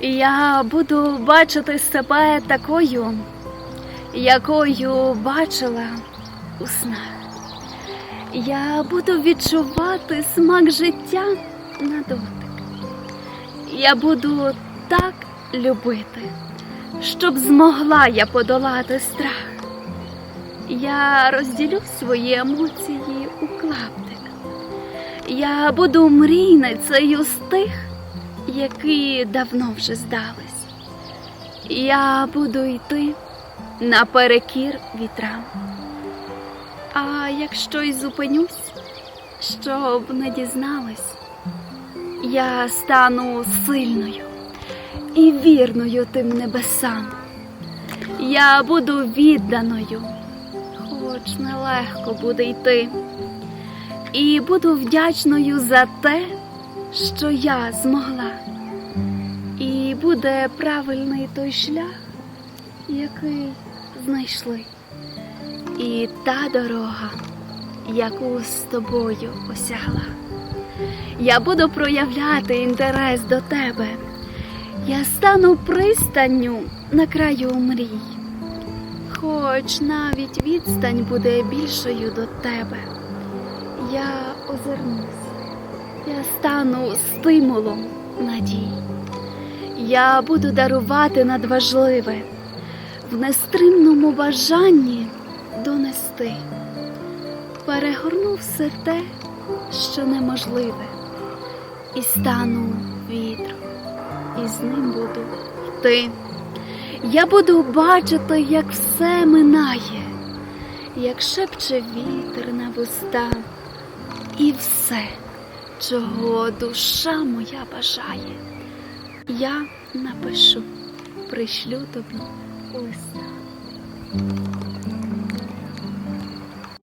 Я буду бачити себе такою, якою бачила у снах. Я буду відчувати смак життя на дотик. Я буду так любити, щоб змогла я подолати страх. Я розділю свої емоції у клаптик. Я буду мрійницею з тих, які давно вже здались. Я буду йти наперекір вітрам. А якщо й зупинюсь, щоб не дізнались, я стану сильною і вірною тим небесам. Я буду відданою, хоч нелегко буде йти, і буду вдячною за те, що я змогла. Буде правильний той шлях, який знайшли. І та дорога, яку з тобою осягла. Я буду проявляти інтерес до тебе. Я стану пристанню на краю мрій. Хоч навіть відстань буде більшою до тебе. Я озирнусь, я стану стимулом надій. Я буду дарувати надважливе. В нестримному бажанні донести. Перегорну все те, що неможливе, і стану вітром, і з ним буду йти. Я буду бачити, як все минає, як шепче вітер на вуста, і все, чого душа моя бажає, я напишу, пришлю тобі листа.